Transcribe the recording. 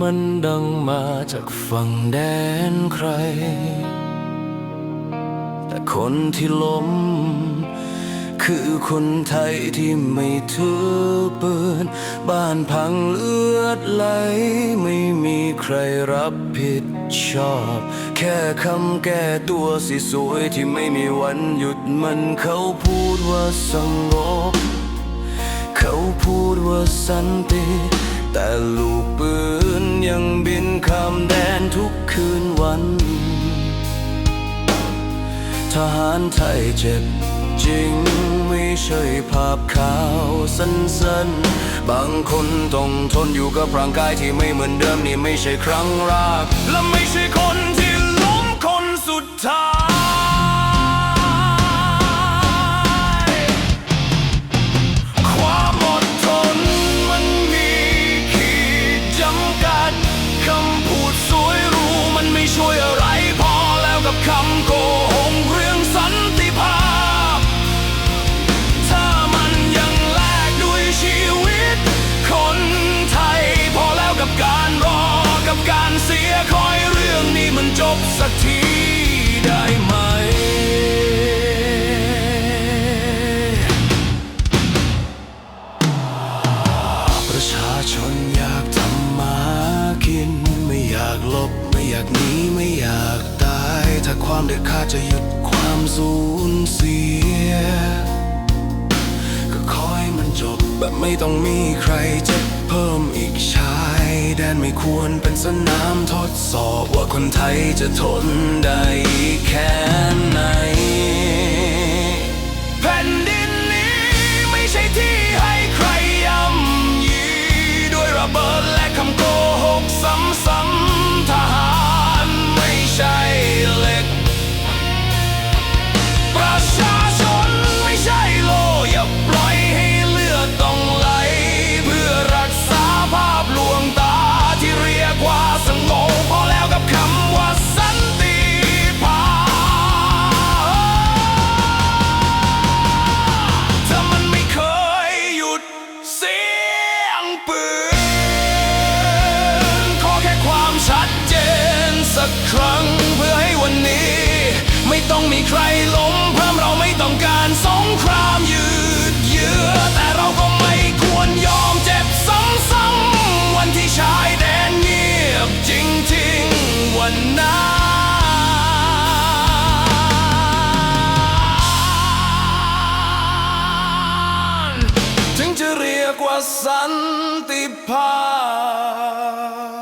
มันดังมาจากฝั่งแดนใคร แต่คนที่ล้ม คือคนไทยที่ไม่ถือปืน บ้านพังเลือดไหล ไม่มีใครรับผิดชอบ แค่คำแก้ตัวสิสวยที่ไม่มีวันหยุดมันเขาพูดว่าสงบ เขาพูดว่าสันติ แต่ลูกปืนยังบินข้ามแดนทุกคืนวัน ทหารไทยเจ็บจริงไม่ใช่ภาพข่าวสั้นๆ บางคนต้องทนอยู่กับร่างกายที่ไม่เหมือนเดิมนี่ไม่ใช่ครั้งแรกและไม่ใช่คนที่ สักทีได้ไหม ประชาชนอยากทำมาหากิน ไม่อยากลบ ไม่อยากหนีไม่อยากตาย ถ้าความเด็ดขาดจะหยุดความสูญเสีย แบบไม่ต้องมีใครจะเพิ่มอีกชายแดนไม่ควรเป็นสนามทดสอบว่าคนไทยจะทนได้อีกแค่ไหน ครั้งเพื่อให้วันนี้ ไม่ต้องมีใครล้มเพิ่มเราไม่ต้องการสงครามยืดเยื้อแต่เราก็ไม่ควรยอมเจ็บซ้ำๆวันที่ชายแดนเงียบจริงๆวันนั้นถึงจะเรียกว่าสันติภาพ